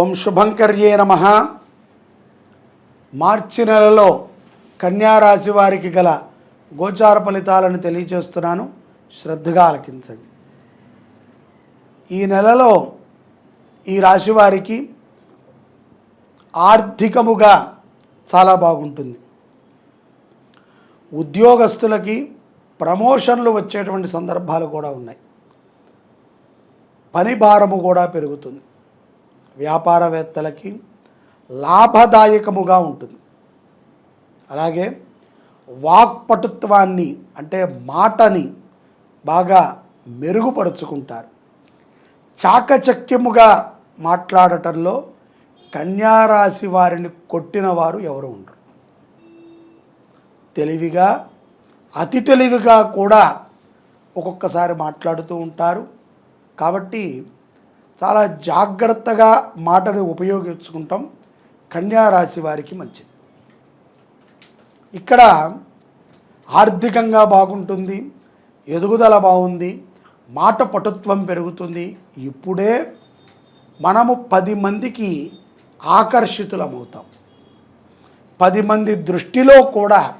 ఓం శుభంకర్యే నమ. మార్చి నెలలో కన్యారాశి వారికి గల గోచార ఫలితాలను తెలియచేస్తున్నాను శ్రద్ధగా ఆలకించండి. ఈ నెలలో ఈ రాశి వారికి ఆర్థికముగా చాలా బాగుంటుంది. ఉద్యోగస్తులకి ప్రమోషన్లు వచ్చేటువంటి సందర్భాలు కూడా ఉన్నాయి. పని భారము కూడా పెరుగుతుంది. వ్యాపారవేత్తలకి లాభదాయకముగా ఉంటుంది. అలాగే వాక్పటుత్వాన్ని అంటే మాటని బాగా మెరుగుపరుచుకుంటారు. చాకచక్యముగా మాట్లాడటంలో కన్యారాశి వారిని కొట్టిన వారు ఎవరు ఉండరు. తెలివిగా అతి తెలివిగా కూడా ఒక్కొక్కసారి మాట్లాడుతూ ఉంటారు. కాబట్టి చాలా జాగ్రత్తగా మాటను ఉపయోగించుకుంటాం. కన్యారాశి వారికి మంచిది. ఇక్కడ ఆర్థికంగా బాగుంటుంది ఎదుగుదల బాగుంది మాట పటుత్వం పెరుగుతుంది. ఇప్పుడే మనము పది మందికి ఆకర్షితులమవుతాం. పది మంది దృష్టిలో కూడా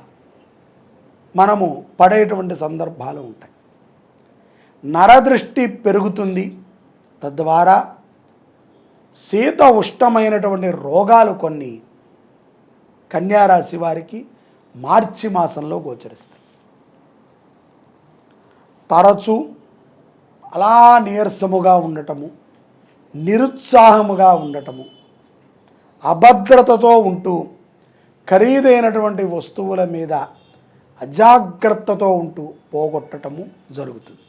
మనము పడేటువంటి సందర్భాలు ఉంటాయి. నరదృష్టి పెరుగుతుంది తద్వారా శీత ఉష్ణమైనటువంటి రోగాలు కొన్ని కన్యారాశి వారికి మార్చి మాసంలో గోచరిస్తాయి. తరచు అలా నీరసముగా ఉండటము నిరుత్సాహముగా ఉండటము అభద్రతతో ఉంటూ ఖరీదైనటువంటి వస్తువుల మీద అజాగ్రత్తతో ఉంటూ పోగొట్టటము జరుగుతుంది.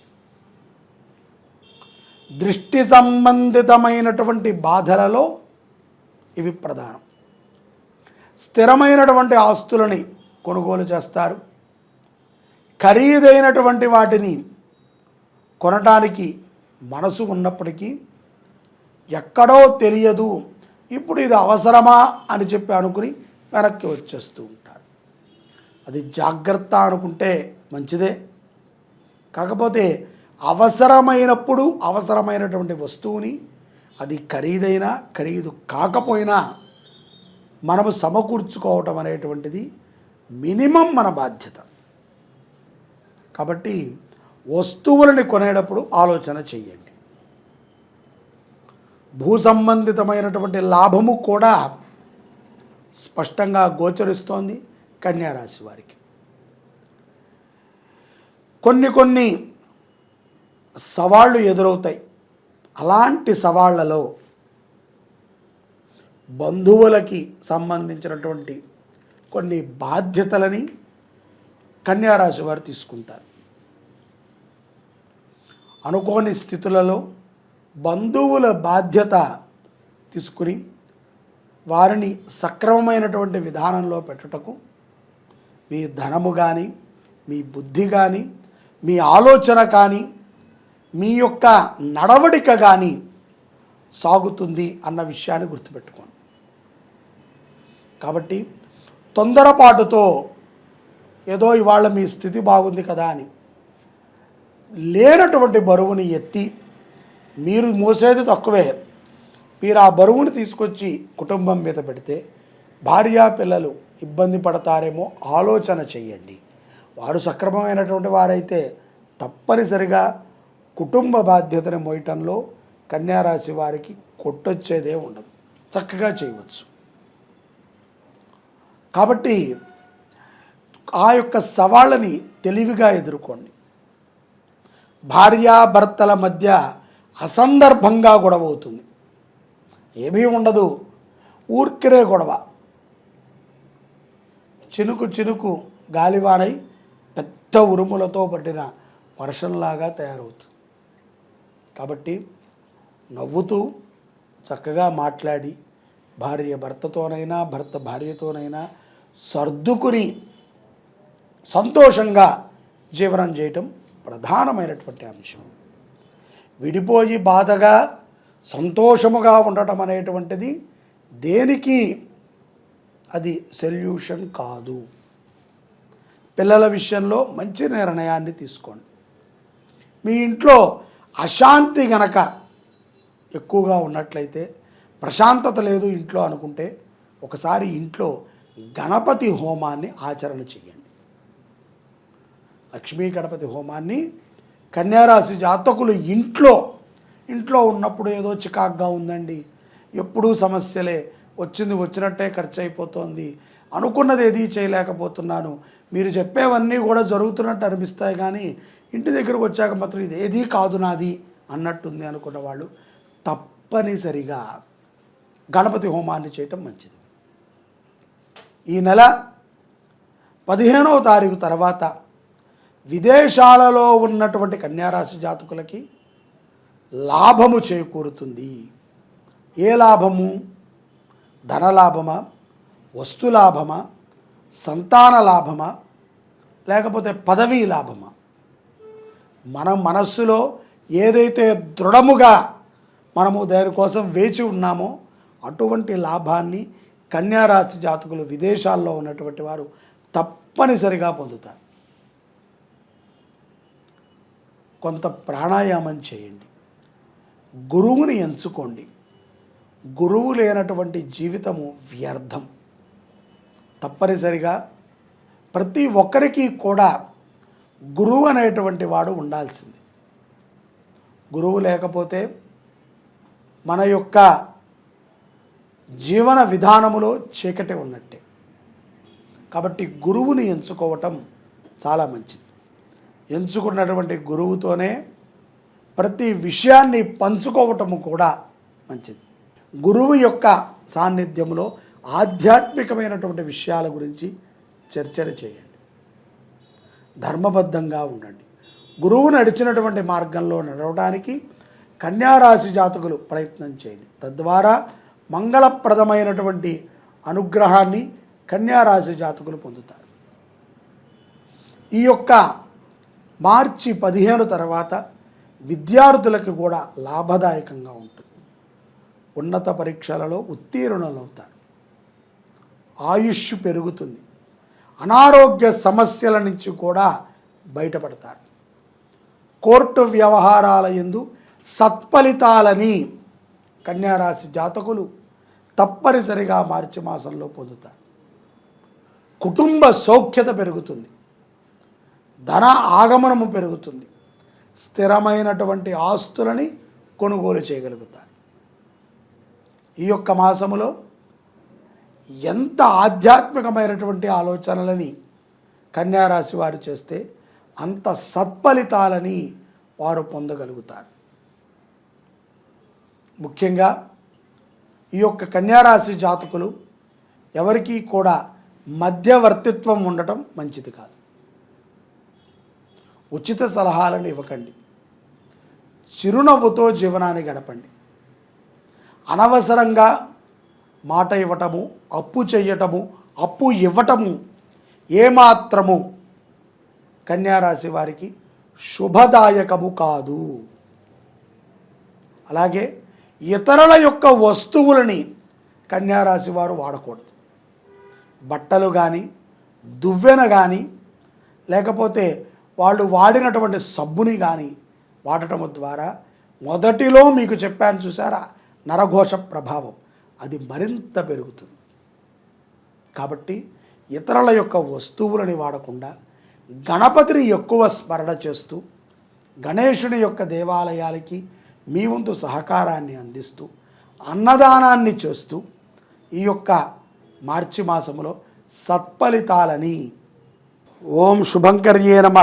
దృష్టి సంబంధితమైనటువంటి బాధలలో ఇవి ప్రధానం. స్థిరమైనటువంటి ఆస్తులని కొనుగోలు చేస్తారు. ఖరీదైనటువంటి వాటిని కొనటానికి మనసు ఉన్నప్పటికీ ఎక్కడో తెలియదు. ఇప్పుడు ఇది అవసరమా అని చెప్పి అనుకుని వెనక్కి వచ్చేస్తూ ఉంటారు. అది జాగ్రత్త అనుకుంటే మంచిదే. కాకపోతే అవసరమైనప్పుడు అవసరమైనటువంటి వస్తువుని అది ఖరీదైనా ఖరీదు కాకపోయినా మనము సమకూర్చుకోవటం అనేటువంటిది మినిమం మన బాధ్యత. కాబట్టి వస్తువులని కొనేటప్పుడు ఆలోచన చెయ్యండి. భూ సంబంధితమైనటువంటి లాభము కూడా స్పష్టంగా గోచరిస్తోంది కన్యారాశి వారికి. కొన్ని కొన్ని సవాళ్ళు ఎదురవుతాయి. అలాంటి సవాళ్ళలో బంధువులకి సంబంధించినటువంటి కొన్ని బాధ్యతలని కన్యారాశి వారు తీసుకుంటారు. అనుకోని స్థితులలో బంధువుల బాధ్యత తీసుకుని వారిని సక్రమమైనటువంటి విధానంలో పెట్టుటకు మీ ధనము కానీ మీ బుద్ధి కానీ మీ ఆలోచన కానీ మీ యొక్క నడవడిక కానీ సాగుతుంది అన్న విషయాన్ని గుర్తుపెట్టుకోండి. కాబట్టి తొందరపాటుతో ఏదో ఇవాళ మీ స్థితి బాగుంది కదా అని లేనటువంటి బరువుని ఎత్తి మీరు మోసేది తక్కువే. మీరు ఆ బరువుని తీసుకొచ్చి కుటుంబం మీద పెడితే భార్యా పిల్లలు ఇబ్బంది పడతారేమో ఆలోచన చేయండి. వారు సక్రమమైనటువంటి వారైతే తప్పనిసరిగా కుటుంబ బాధ్యతను మోయటంలో కన్యారాశి వారికి కొట్టొచ్చేదే ఉండదు. చక్కగా చేయవచ్చు. కాబట్టి ఆ యొక్క సవాళ్ళని తెలివిగా ఎదుర్కోండి. భార్యాభర్తల మధ్య అసందర్భంగా గొడవ అవుతుంది. ఏమీ ఉండదు. ఊర్కిరే గొడవ. చినుకు చినుకు గాలివానై పెద్ద ఉరుములతో పట్టిన వర్షంలాగా తయారవుతుంది. కాబట్టి నవ్వుతూ చక్కగా మాట్లాడి భార్య భర్తతోనైనా భర్త భార్యతోనైనా సర్దుకుని సంతోషంగా జీవనం చేయటం ప్రధానమైనటువంటి అంశం. విడిపోయి బాధగా సంతోషముగా ఉండటం అనేటువంటిది దేనికి అది సొల్యూషన్ కాదు. పిల్లల విషయంలో మంచి నిర్ణయాన్ని తీసుకోండి. మీ ఇంట్లో అశాంతి గనక ఎక్కువగా ఉన్నట్లయితే ప్రశాంతత లేదు ఇంట్లో అనుకుంటే ఒకసారి ఇంట్లో గణపతి హోమాన్ని ఆచరణ చేయండి లక్ష్మీ గణపతి హోమాన్ని కన్యారాశి జాతకులు ఇంట్లో ఇంట్లో ఉన్నప్పుడు ఏదో చికాగ్గా ఉందండి. ఎప్పుడూ సమస్యలే వచ్చింది వచ్చినట్టే ఖర్చు అయిపోతుంది అనుకున్నది ఏది చేయలేకపోతున్నాను. మీరు చెప్పేవన్నీ కూడా జరుగుతున్నట్టు అనిపిస్తాయి కానీ ఇంటి దగ్గరకు వచ్చాక మాత్రం ఇది ఏదీ కాదు నాది అన్నట్టుంది అనుకున్న వాళ్ళు తప్పనిసరిగా గణపతి హోమాన్ని చేయటం మంచిది. ఈ నెల పదిహేనవ తారీఖు తర్వాత విదేశాలలో ఉన్నటువంటి కన్యారాశి జాతకులకి లాభము చేకూరుతుంది. ఏ లాభము? ధనలాభమా వస్తులాభమా సంతాన లాభమా? లేకపోతే పదవీ లాభమా? మన మనస్సులో ఏదైతే దృఢముగా మనము దానికోసం వేచి ఉన్నామో అటువంటి లాభాన్ని కన్యారాశి జాతకులు విదేశాల్లో ఉన్నటువంటి వారు తప్పనిసరిగా పొందుతారు. కొంత ప్రాణాయామం చేయండి. గురువుని ఎంచుకోండి. గురువు లేనటువంటి జీవితము వ్యర్థం. తప్పనిసరిగా ప్రతి ఒక్కరికి కూడా గురువు అనేటువంటి వాడు ఉండాల్సింది. గురువు లేకపోతే మన యొక్క జీవన విధానములో చీకటి ఉన్నట్టే. కాబట్టి గురువుని ఎంచుకోవటం చాలా మంచిది. ఎంచుకున్నటువంటి గురువుతోనే ప్రతి విషయాన్ని పంచుకోవటము కూడా మంచిది. గురువు యొక్క సాన్నిధ్యంలో ఆధ్యాత్మికమైనటువంటి విషయాల గురించి చర్చలు చేయండి. ధర్మబద్ధంగా ఉండండి. గురువు నడిచినటువంటి మార్గంలో నడవడానికి కన్యారాశి జాతకులు ప్రయత్నం చేయండి. తద్వారా మంగళప్రదమైనటువంటి అనుగ్రహాన్ని కన్యారాశి జాతకులు పొందుతారు. ఈ యొక్క మార్చి పదిహేను తర్వాత విద్యార్థులకు కూడా లాభదాయకంగా ఉంటుంది. ఉన్నత పరీక్షలలో ఉత్తీర్ణులవుతారు. ఆయుష్ పెరుగుతుంది. అనారోగ్య సమస్యల నుంచి కూడా బయటపడతారు. కోర్టు వ్యవహారాల ఎందు సత్ఫలితాలని కన్యారాశి జాతకులు తప్పనిసరిగా మార్చి మాసంలో పొందుతారు. కుటుంబ సౌఖ్యత పెరుగుతుంది. ధన ఆగమనము పెరుగుతుంది. స్థిరమైనటువంటి ఆస్తులని కొనుగోలు చేయగలుగుతారు. ఈ యొక్క మాసములో ఎంత ఆధ్యాత్మికమైనటువంటి ఆలోచనలని కన్యారాశి వారు చేస్తే అంత సత్ఫలితాలని వారు పొందగలుగుతారు. ముఖ్యంగా ఈ యొక్క కన్యారాశి జాతకులు ఎవరికీ కూడా మధ్యవర్తిత్వం ఉండటం మంచిది కాదు. ఉచిత సలహాలను ఇవ్వకండి. చిరునవ్వుతో జీవనాన్ని గడపండి. అనవసరంగా మాట ఇవ్వటము అప్పు చెయ్యటము అప్పు ఇవ్వటము ఏమాత్రము కన్యారాశి వారికి శుభదాయకము కాదు. అలాగే ఇతరుల యొక్క వస్తువులని కన్యారాశి వారు వాడకూడదు. బట్టలు కానీ దువ్వెన కానీ లేకపోతే వాళ్ళు వాడినటువంటి సబ్బుని కానీ వాడటం ద్వారా మొదటిలో మీకు చెప్పాను చూసారా నరఘోష ప్రభావం. అది మరింత పెరుగుతుంది. కాబట్టి ఇతరుల యొక్క వస్తువులని వాడకుండా గణపతిని ఎక్కువ స్మరణ చేస్తూ గణేశుని యొక్క దేవాలయాలకి మీ వంతు సహకారాన్ని అందిస్తూ అన్నదానాన్ని చేస్తూ ఈ యొక్క మార్చి మాసంలో సత్ఫలితాలని ఓం శుభంకర్యే నమ.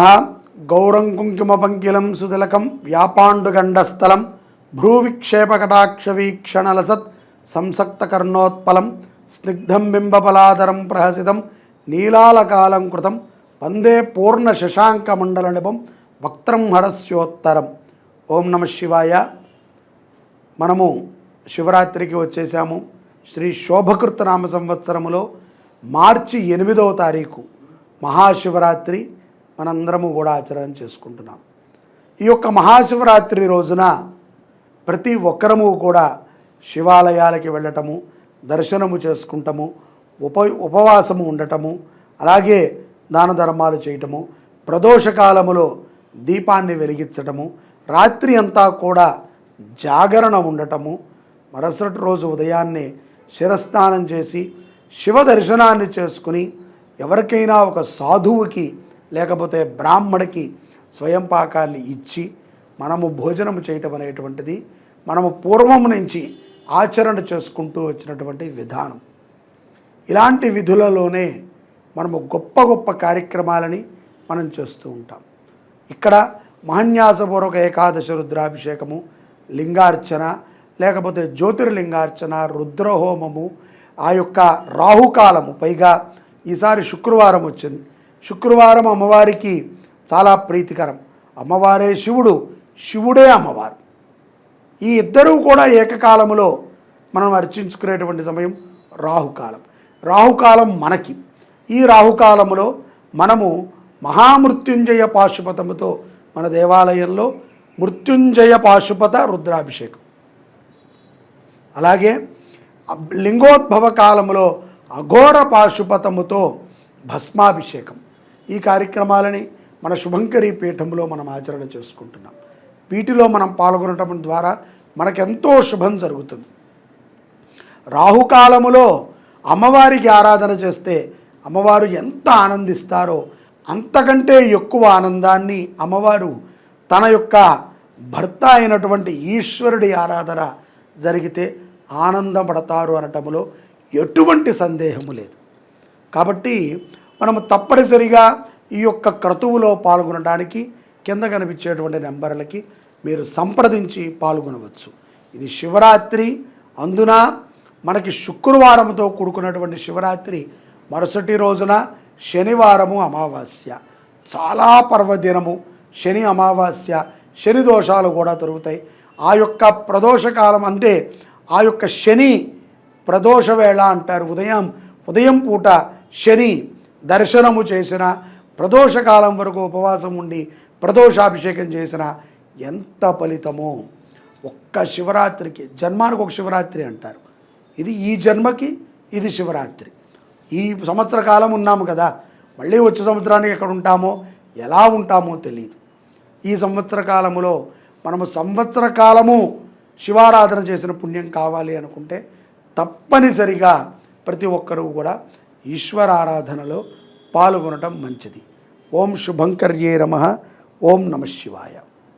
గౌరం కుంకుమ పంకిలం సుతిలకం వ్యాపాండుగండస్థలం భ్రూవిక్షేపకటాక్ష వీక్షణలసత్ సంసక్త కర్ణోత్పలం స్నిగ్ధం బింబపలాదరం ప్రహసితం నీలాలకాలం కృతం వందే పూర్ణ శశాంకమండల నిపం వక్త్రం హరస్యోత్తరం. ఓం నమ శివాయ. మనము శివరాత్రికి వచ్చేసాము. శ్రీ శోభకృత నామ సంవత్సరములో మార్చి ఎనిమిదవ తారీఖు మహాశివరాత్రి మనందరము కూడా ఆచరణ చేసుకుంటున్నాం. ఈ యొక్క మహాశివరాత్రి రోజున ప్రతి ఒక్కరము కూడా శివాలయాలకి వెళ్ళటము దర్శనము చేసుకుంటము ఉప ఉపవాసము ఉండటము అలాగే దాన ధర్మాలు చేయటము ప్రదోషకాలములో దీపాన్ని వెలిగించటము రాత్రి అంతా కూడా జాగరణ ఉండటము మరుసటి రోజు ఉదయాన్నే శిరస్నానం చేసి శివ దర్శనాన్ని చేసుకుని ఎవరికైనా ఒక సాధువుకి లేకపోతే బ్రాహ్మడికి స్వయం పాకాన్ని ఇచ్చి మనము భోజనం చేయటం అనేటువంటిది మనము పూర్వం నుంచి ఆచరణ చేసుకుంటూ వచ్చినటువంటి విధానం. ఇలాంటి విధులలోనే మనము గొప్ప గొప్ప కార్యక్రమాలని మనం చేస్తూ ఉంటాం. ఇక్కడ మహన్యాసపూర్వక ఏకాదశ రుద్రాభిషేకము లింగార్చన లేకపోతే జ్యోతిర్లింగార్చన రుద్రహోమము ఆ యొక్క రాహుకాలము. పైగా ఈసారి శుక్రవారం వచ్చింది. శుక్రవారం అమ్మవారికి చాలా ప్రీతికరం. అమ్మవారే శివుడు శివుడే అమ్మవారు. ఈ ఇద్దరూ కూడా ఏకకాలములో మనం అర్చించుకునేటువంటి సమయం రాహుకాలం. రాహుకాలం మనకి. ఈ రాహుకాలములో మనము మహామృత్యుంజయ పాశుపతముతో మన దేవాలయంలో మృత్యుంజయ పాశుపత రుద్రాభిషేకం. అలాగే లింగోద్భవ కాలములో అఘోర పాశుపతముతో భస్మాభిషేకం. ఈ కార్యక్రమాలని మన శుభంకరి పీఠంలో మనం ఆచరణ చేసుకుంటున్నాం. వీటిలో మనం పాల్గొనటం ద్వారా మనకెంతో శుభం జరుగుతుంది. రాహుకాలములో అమ్మవారికి ఆరాధన చేస్తే అమ్మవారు ఎంత ఆనందిస్తారో అంతకంటే ఎక్కువ ఆనందాన్ని అమ్మవారు తన యొక్క భర్త అయినటువంటి ఈశ్వరుడి ఆరాధన జరిగితే ఆనందపడతారు అనటములో ఎటువంటి సందేహము లేదు. కాబట్టి మనము తప్పనిసరిగా ఈ యొక్క క్రతువులో పాల్గొనడానికి కింద కనిపించేటువంటి నెంబర్లకి మీరు సంప్రదించి పాల్గొనవచ్చు. ఇది శివరాత్రి అందున మనకి శుక్రవారంతో కూడుకున్నటువంటి శివరాత్రి మరుసటి రోజున శనివారము అమావాస్య. చాలా పర్వదినము శని అమావాస్య శని దోషాలు కూడా దొరుకుతాయి ఆ యొక్క ప్రదోషకాలం అంటే ఆ యొక్క శని ప్రదోష వేళ అంటారు. ఉదయం ఉదయం పూట శని దర్శనము చేసిన ప్రదోషకాలం వరకు ఉపవాసం ఉండి ప్రదోషాభిషేకం చేసిన ఎంత ఫలితమో ఒక్క శివరాత్రికి జన్మానికి ఒక శివరాత్రి అంటారు. ఇది ఈ జన్మకి ఇది శివరాత్రి. ఈ సంవత్సర కాలం ఉన్నాము కదా మళ్ళీ వచ్చే సంవత్సరానికి ఎక్కడ ఉంటామో ఎలా ఉంటామో తెలియదు ఈ సంవత్సర కాలములో మనము సంవత్సర కాలము శివారాధన చేసిన పుణ్యం కావాలి అనుకుంటే తప్పనిసరిగా ప్రతి ఒక్కరూ కూడా ఈశ్వరారాధనలో పాల్గొనటం మంచిది. ఓం శుభంకర్యే నమ. ఓం నమ శివాయ.